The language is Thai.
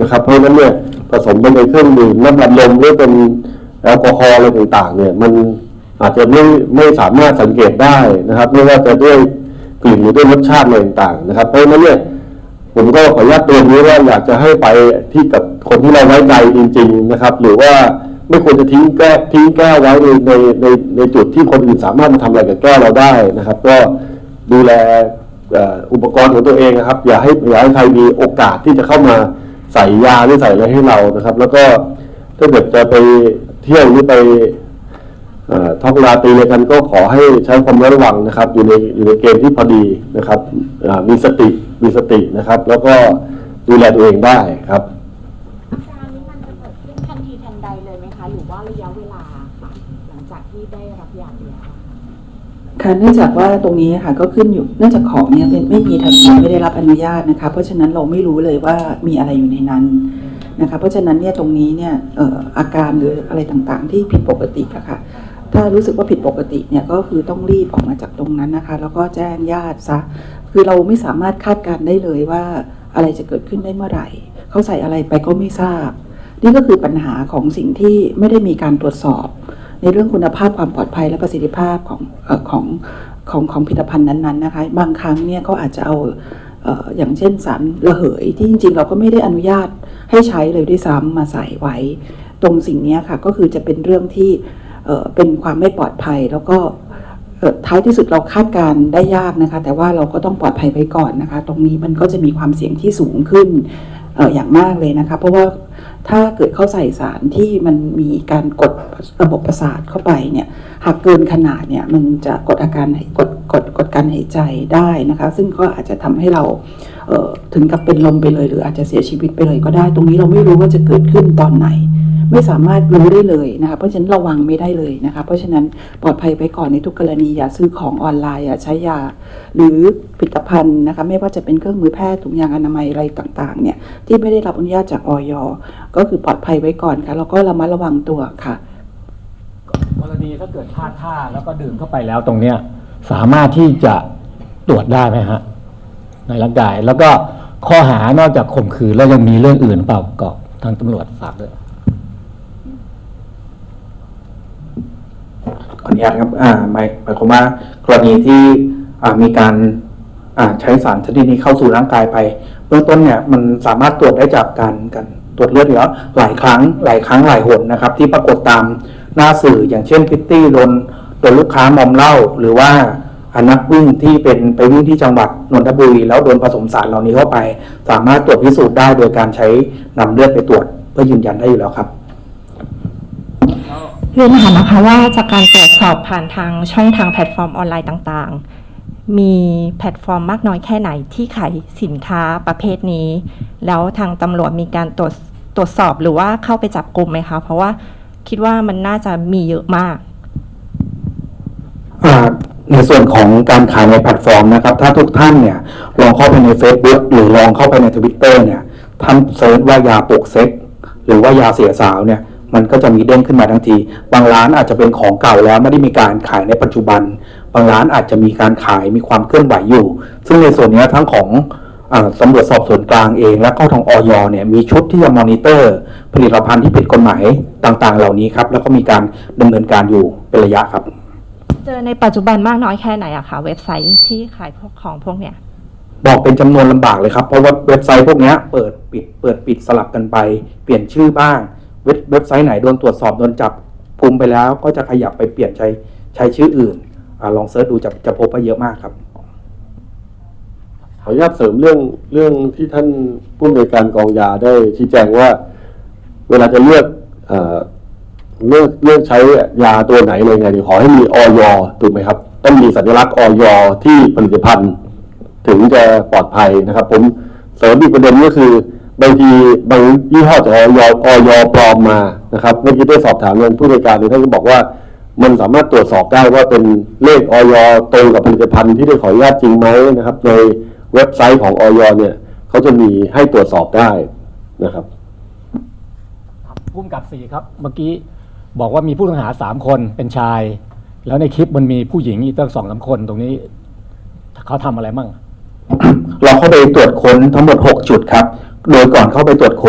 นะครับ เพราะฉะนั้นเนี่ยผสมไปในเครื่องดื่มน้ำอัดลมหรือเป็นแอลกอฮอล์อะไรต่างๆ เนี่ยมันอาจจะไม่ไม่สามารถสังเกตได้นะครับ ไม่ว่าจะด้วยกลิ่นหรือด้วยรสชาติอะไรต่างๆนะครับเพราะฉะนั้นเนี่ยผมก็ขออนุญาตเตือนนี้ว่าอยากจะให้ไปที่กับคนที่เราไว้ใจจริง ๆนะครับ หรือว่าไม่ควรจะทิ้งแก้ทิ้งแก้วไว้ในในในในจุดที่คนอื่นสามารถมาทำอะไรกับแก้วเราได้นะครับ ก็ดูแลอุปกรณ์ของตัวเองนะครับ อย่าให้อย่าให้ใครมีโอกาสที่จะเข้ามา ใส่ยาหรือใส่อะไรให้เรานะครับ แล้วก็ถ้าเกิดจะไปเที่ยวหรือไปเอ่อท้องราตรีกันก็ขอให้ใช้ความระวังนะครับ อยู่ในอยู่ในเกณฑ์ที่พอดีนะครับมีสติมีสตินะครับ แล้วก็ดูแลตัวเองได้ครับอาการนี้มันจะเกิดขึ้นทันทีทันใดเลยไหมคะหรือว่าระยะเวลาค่ะหลังจากที่ได้รับยาแล้ว ค่ะเนื่องจากว่าตรงนี้ค่ะก็ขึ้นอยู่เนื่องจากของเนี่ยเป็นไม่มีทะเบียนไม่ได้รับอนุญาตนะคะ เพราะฉะนั้นเราไม่รู้เลยว่ามีอะไรอยู่ในนั้นนะคะ เพราะฉะนั้นเนี่ยตรงนี้เนี่ยอออาการหรืออะไรต่างๆ ที่ผิดปกติอะค่ะถ้ารู้สึกว่าผิดปกติเนี่ยก็คือต้องรีบออกมาจากตรงนั้นนะคะ แล้วก็แจ้งญาติซะคือเราไม่สามารถคาดการได้เลยว่าอะไรจะเกิดขึ้นได้เมื่อไหร่ เขาใส่อะไรไปก็ไม่ทราบ นี่ก็คือปัญหาของสิ่งที่ไม่ได้มีการตรวจสอบ ในเรื่องคุณภาพความปลอดภัยและประสิทธิภาพของอของของของผลิตภัณฑ์นั้นๆนะคะบางครั้งเนี่ยเขาอาจจะเอาอย่างเช่นสารระเหยที่จริงๆ เราก็ไม่ได้อนุญาตให้ใช้เลยด้วยซ้ำมาใส่ไว้ ตรงสิ่งนี้ค่ะก็คือจะเป็นเรื่องที่เป็นความไม่ปลอดภัยแล้วก็ท้ายที่สุดเราคาดการได้ยากนะคะ แต่ว่าเราก็ต้องปลอดภัยไว้ก่อนนะคะ ตรงนี้มันก็จะมีความเสี่ยงที่สูงขึ้นออย่างมากเลยนะคะ เพราะว่า ถ้าเกิดเข้าใส่สารที่มันมีการกดระบบประสาทเข้าไปเนี่ยหากเกินขนาดเนี่ยมันจะกดอาการกดกดกดการหายใจได้นะคะ ซึ่งก็อาจจะทำให้เราเถึงกับเป็นลมไปเลย หรืออาจจะเสียชีวิตไปเลยก็ได้ ตรงนี้เราไม่รู้ว่าจะเกิดขึ้นตอนไหน ไม่สามารถรู้ได้เลยนะคะเพราะฉะนั้นระวังไม่ได้เลยนะคะเพราะฉะนั้นปลอดภัยไว้ก่อนในทุกกรณีอย่าซื้อของออนไลน์อย่าใช้ยา หรือผลิตภัณฑ์นะคะไม่ว่าจะเป็นเครื่องมือแพทย์ถุงยางอนามัยอะไรต่างๆเนี่ยที่ไม่ได้รับอนุญาตจากออยก็คือปลอดภัยไว้ก่อนค่ะแล้วก็ระมัดระวังตัวค่ะ กรณีถ้าเกิดพลาดท่าแล้วก็ดื่มเข้าไปแล้วตรงเนี้ยสามารถที่จะตรวจได้ไหมฮะในร่างกายแล้วก็ข้อหานอกจากข่มขืนแล้วยังมีเรื่องอื่นเปล่ากอบทางตำรวจฝากด้วย ออนุญาตครับหมายหมายความว่ากรณีที่มีการใช้สารชนิดนี้เข้าสู่ร่างกายไปเบื้องต้นเนี่ยมันสามารถตรวจได้จากการการตรวจเลือดอยู่แล้วหลายครั้งหลายครั้งหลายหนนะครับ ที่ปรากฏตามหน้าสื่ออย่างเช่นพิตตี้โดนโดนลูกค้ามอมเหล้าหรือว่าอนักวิ่งที่เป็นไปวิ่งที่จังหวัดนนทบุรีแล้วโดนผสมสารเหล่านี้เข้าไป สามารถตรวจพิสูจน์ได้โดยการใช้นำเลือดไปตรวจเพื่อยืนยันได้อยู่แล้วครับ เรียนถามนะคะว่าจากการตรวจสอบผ่านทางช่องทางแพลตฟอร์มออนไลน์ต่างๆ มีแพลตฟอร์มมากน้อยแค่ไหนที่ขายสินค้าประเภทนี้ แล้วทางตำรวจมีการตรวจตรวจสอบหรือว่าเข้าไปจับกลุ่มไหมคะ เพราะว่าคิดว่ามันน่าจะมีเยอะมาก ในส่วนของการขายในแพลตฟอร์มนะครับ ถ้าทุกท่านเนี่ยลองเข้าไปใน Facebook หรือลองเข้าไปในทวิตเตอร์เนี่ยท่านเซิร์ชว่ายาปลุกเซ็กหรือว่ายาเสียสาวเนี่ย มันก็จะมีเด้งขึ้นมาทันที บางร้านอาจจะเป็นของเก่าแล้วไม่ได้มีการขายในปัจจุบัน บางร้านอาจจะมีการขายมีความเคลื่อนไหวอยู่ ซึ่งในส่วนเนี้ยทั้งของอาตำรวจสอบสวนกลางเอง และก็ทางออยเนี่ยมีชุดที่จะมอนิเตอร์ ผลิตภัณฑ์ที่ผิดกฎหมายต่างๆ เหล่านี้ครับ แล้วก็มีการดำเนินการอยู่เป็นระยะครับ เจอในปัจจุบันมากน้อยแค่ไหนอะคะเว็บไซต์ที่ขายพวกของพวกเนี้ยบอกเป็นจำนวนลำบากเลยครับ เพราะว่าเว็บไซต์พวกเนี้ยเปิดปิดเปิดปิดสลับกันไป เปลี่ยนชื่อบ้าง เว็บเว็บไซต์ไหนโดนตรวจสอบโดนจับกลุ่มไปแล้ว ก็จะขยับไปเปลี่ยนใช้ใช้ชื่ออื่นอลองเซิร์ชดูจะจะพบว่าเยอะมากครับ ขออนุญาตเสริมเรื่องเรื่องที่ท่านผู้อำนวยการกองยาได้ชี้แจงว่า เวลาจะเลือกเอเลือกเลือกใช้ยาตัวไหนอะไรไงเนี่ยขอให้มีออยถูกไหมครับ ต้องมีสัญลักษณ์ออยที่ผลิตภัณฑ์ ถึงจะปลอดภัยนะครับ ผมเสริมอีกประเด็นก็คือ บางทีบางยี่ห้อจากออยออยปลอมมานะครับเมื่อกี้ได้สอบถามเงินผู้บริการนี่ท่านก็บอกว่า มันสามารถตรวจสอบได้ว่าเป็นเลขออยตรงกับผลิตภัณฑ์ที่ได้ขออนุญาตจริงไหมนะครับ ในเว็บไซต์ของออยเนี่ยเขาจะมีให้ตรวจสอบได้นะครับพุ่มกับสี่ครับ เมื่อกี้บอกว่ามีผู้ต้องหาสามคนเป็นชาย แล้วในคลิปมันมีผู้หญิงอีกตั้งสองสามคนตรงนี้เขาทำอะไรมั่ง เราเข้าไปตรวจค้นทั้งหมด 6 จุดครับ โดยก่อนเข้าไปตรวจค้น